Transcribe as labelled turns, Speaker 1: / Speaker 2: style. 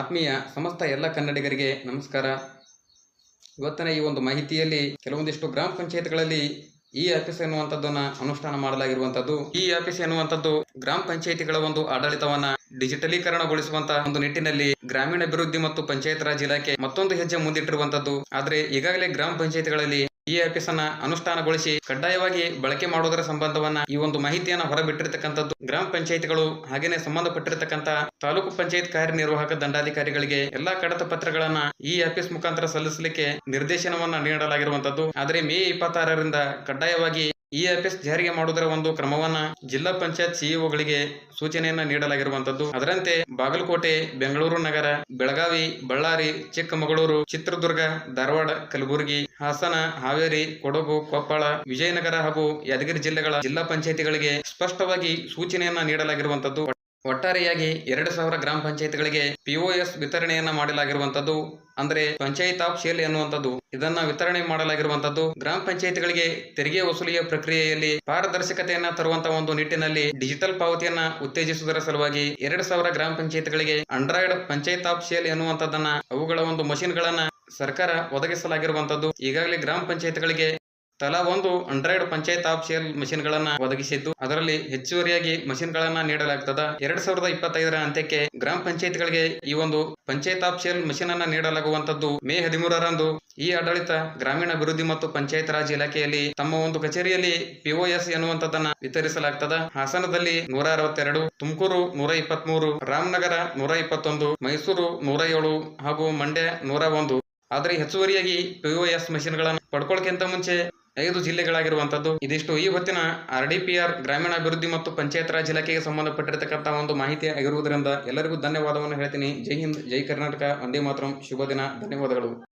Speaker 1: ಆತ್ಮೀಯ ಸಮಸ್ತ ಎಲ್ಲ ಕನ್ನಡಿಗರಿಗೆ ನಮಸ್ಕಾರ. ಇವತ್ತಿನ ಈ ಒಂದು ಮಾಹಿತಿಯಲ್ಲಿ ಕೆಲವೊಂದಿಷ್ಟು ಗ್ರಾಮ ಪಂಚಾಯತ್ಗಳಲ್ಲಿ ಈ ಆಫೀಸ್ ಎನ್ನುವಂಥದ್ದನ್ನ ಅನುಷ್ಠಾನ ಮಾಡಲಾಗಿರುವಂಥದ್ದು. ಈ ಆಫೀಸ್ ಎನ್ನುವಂಥದ್ದು ಗ್ರಾಮ ಪಂಚಾಯಿತಿಗಳ ಒಂದು ಆಡಳಿತವನ್ನ ಡಿಜಿಟಲೀಕರಣಗೊಳಿಸುವಂತ ಒಂದು ನಿಟ್ಟಿನಲ್ಲಿ ಗ್ರಾಮೀಣ ಅಭಿವೃದ್ಧಿ ಮತ್ತು ಪಂಚಾಯತ್ ರಾಜ್ ಇಲಾಖೆ ಮತ್ತೊಂದು ಹೆಜ್ಜೆ ಮುಂದಿಟ್ಟಿರುವಂತದ್ದು ಆದರೆ ಈಗಾಗಲೇ ಗ್ರಾಮ ಪಂಚಾಯತ್ಗಳಲ್ಲಿ ಈ ಆಫೀಸ್ ಅನ್ನ ಅನುಷ್ಠಾನಗೊಳಿಸಿ ಕಡ್ಡಾಯವಾಗಿ ಬಳಕೆ ಮಾಡುವುದರ ಸಂಬಂಧವನ್ನ ಈ ಒಂದು ಮಾಹಿತಿಯನ್ನ ಹೊರಬಿಟ್ಟಿರ್ತಕ್ಕಂಥದ್ದು ಗ್ರಾಮ ಪಂಚಾಯತ್ಗಳು ಹಾಗೇನೆ ಸಂಬಂಧಪಟ್ಟಿರ್ತಕ್ಕಂಥ ತಾಲೂಕು ಪಂಚಾಯತ್ ಕಾರ್ಯನಿರ್ವಾಹಕ ದಂಡಾಧಿಕಾರಿಗಳಿಗೆ ಎಲ್ಲಾ ಕಡತ ಪತ್ರಗಳನ್ನ ಈ ಆಫೀಸ್ ಮುಖಾಂತರ ಸಲ್ಲಿಸಲಿಕ್ಕೆ ನಿರ್ದೇಶನವನ್ನ ನೀಡಲಾಗಿರುವಂತದ್ದು ಆದರೆ ಮೇ ಇಪ್ಪತ್ತಾರರಿಂದ ಕಡ್ಡಾಯವಾಗಿ ಈ ಆಫೀಸ್ ಜಾರಿಗೆ ಮಾಡುವುದರ ಒಂದು ಕ್ರಮವನ್ನ ಜಿಲ್ಲಾ ಪಂಚಾಯತ್ ಸಿಇಒಗಳಿಗೆ ಸೂಚನೆಯನ್ನ ನೀಡಲಾಗಿರುವಂತದ್ದು. ಅದರಂತೆ ಬಾಗಲಕೋಟೆ, ಬೆಂಗಳೂರು ನಗರ, ಬೆಳಗಾವಿ, ಬಳ್ಳಾರಿ, ಚಿಕ್ಕಮಗಳೂರು, ಚಿತ್ರದುರ್ಗ, ಧಾರವಾಡ, ಕಲಬುರಗಿ, ಹಾಸನ, ಹಾವೇರಿ, ಕೊಡಗು, ಕೊಪ್ಪಳ, ವಿಜಯನಗರ ಹಾಗೂ ಯಾದಗಿರಿ ಜಿಲ್ಲೆಗಳ ಜಿಲ್ಲಾ ಪಂಚಾಯತಿಗಳಿಗೆ ಸ್ಪಷ್ಟವಾಗಿ ಸೂಚನೆಯನ್ನ ನೀಡಲಾಗಿರುವಂತದ್ದು. ಒಟ್ಟಾರೆಯಾಗಿ ಎರಡು ಸಾವಿರ ಗ್ರಾಮ ಪಂಚಾಯತ್ಗಳಿಗೆ ಪಿಒಎಸ್ ವಿತರಣೆಯನ್ನ ಮಾಡಲಾಗಿರುವಂತದ್ದು. ಅಂದ್ರೆ ಪಂಚಾಯತ್ ಆಫ್ ಶೇಲ್ ಎನ್ನುವಂಥದ್ದು ಇದನ್ನ ವಿತರಣೆ ಮಾಡಲಾಗಿರುವಂತದ್ದು ಗ್ರಾಮ ಪಂಚಾಯತ್ಗಳಿಗೆ ತೆರಿಗೆ ವಸೂಲಿಯ ಪ್ರಕ್ರಿಯೆಯಲ್ಲಿ ಪಾರದರ್ಶಕತೆಯನ್ನ ತರುವಂತಹ ಒಂದು ನಿಟ್ಟಿನಲ್ಲಿ ಡಿಜಿಟಲ್ ಪಾವತಿಯನ್ನ ಉತ್ತೇಜಿಸುವುದರ ಸಲುವಾಗಿ ಎರಡು ಸಾವಿರ ಗ್ರಾಮ ಪಂಚಾಯತ್ಗಳಿಗೆ ಆಂಡ್ರಾಯ್ಡ್ ಪಂಚಾಯತ್ ಆಫ್ ಶೇಲ್ ಎನ್ನುವಂಥದ್ದನ್ನ ಅವುಗಳ ಒಂದು ಮಷಿನ್ಗಳನ್ನ ಸರ್ಕಾರ ಒದಗಿಸಲಾಗಿರುವಂತದ್ದು ಈಗಾಗಲೇ ಗ್ರಾಮ ಪಂಚಾಯತ್ಗಳಿಗೆ ತಲಾ ಒಂದು ಅಂಡ್ರಾಯ್ಡ್ ಪಂಚಾಯತ್ ಆಫ್ ಶೇಲ್ ಮಷಿನ್ಗಳನ್ನ ಒದಗಿಸಿದ್ದು. ಅದರಲ್ಲಿ ಹೆಚ್ಚುವರಿಯಾಗಿ ಮಷಿನ್ಗಳನ್ನ ನೀಡಲಾಗ್ತದ. ಎರಡ್ ಸಾವಿರದ ಇಪ್ಪತ್ತೈದರ ಅಂತ್ಯಕ್ಕೆ ಗ್ರಾಮ ಪಂಚಾಯತ್ಗಳಿಗೆ ಈ ಒಂದು ಪಂಚಾಯತ್ ಆಫ್ ಸೇಲ್ ಮಷಿನ್ ಅನ್ನ ನೀಡಲಾಗುವಂತದ್ದು ಮೇ ಹದಿಮೂರರಂದು ಈ ಆಡಳಿತ ಗ್ರಾಮೀಣ ಅಭಿವೃದ್ಧಿ ಮತ್ತು ಪಂಚಾಯತ್ ರಾಜ್ ಇಲಾಖೆಯಲ್ಲಿ ತಮ್ಮ ಒಂದು ಕಚೇರಿಯಲ್ಲಿ ಪಿಒಎಸ್ ಎನ್ನುವಂತದ್ದನ್ನ ವಿತರಿಸಲಾಗ್ತದ. ಹಾಸನದಲ್ಲಿ ನೂರ ಅರವತ್ತೆರಡು, ತುಮಕೂರು ನೂರ ಇಪ್ಪತ್ಮೂರು, ರಾಮನಗರ ನೂರ ಇಪ್ಪತ್ತೊಂದು, ಮೈಸೂರು ನೂರ ಏಳು ಹಾಗೂ ಮಂಡ್ಯ ನೂರ ಒಂದು. ಆದರೆ ಹೆಚ್ಚುವರಿಯಾಗಿ ಪಿಒಎಸ್ ಮಷಿನ್ಗಳನ್ನು ಪಡ್ಕೊಳ್ಳೋಕ್ಕಿಂತ ಮುಂಚೆ ಐದು ಜಿಲ್ಲೆಗಳಾಗಿರುವಂತದ್ದು ಇದಿಷ್ಟು ಈ ಹೊತ್ತಿನ ಆರ್ ಡಿ ಪಿ ಆರ್ ಗ್ರಾಮೀಣಾಭಿವೃದ್ಧಿ ಮತ್ತು ಪಂಚಾಯತ್ ರಾಜ್ ಇಲಾಖೆಗೆ ಸಂಬಂಧಪಟ್ಟಿರತಕ್ಕಂಥ ಒಂದು ಮಾಹಿತಿ ಆಗಿರುವುದರಿಂದ ಎಲ್ಲರಿಗೂ ಧನ್ಯವಾದವನ್ನು ಹೇಳ್ತೀನಿ. ಜೈ ಹಿಂದ್, ಜೈ ಕರ್ನಾಟಕ. ಒಂದೇ ಮಾತ್ರ. ಶುಭ ದಿನ. ಧನ್ಯವಾದಗಳು.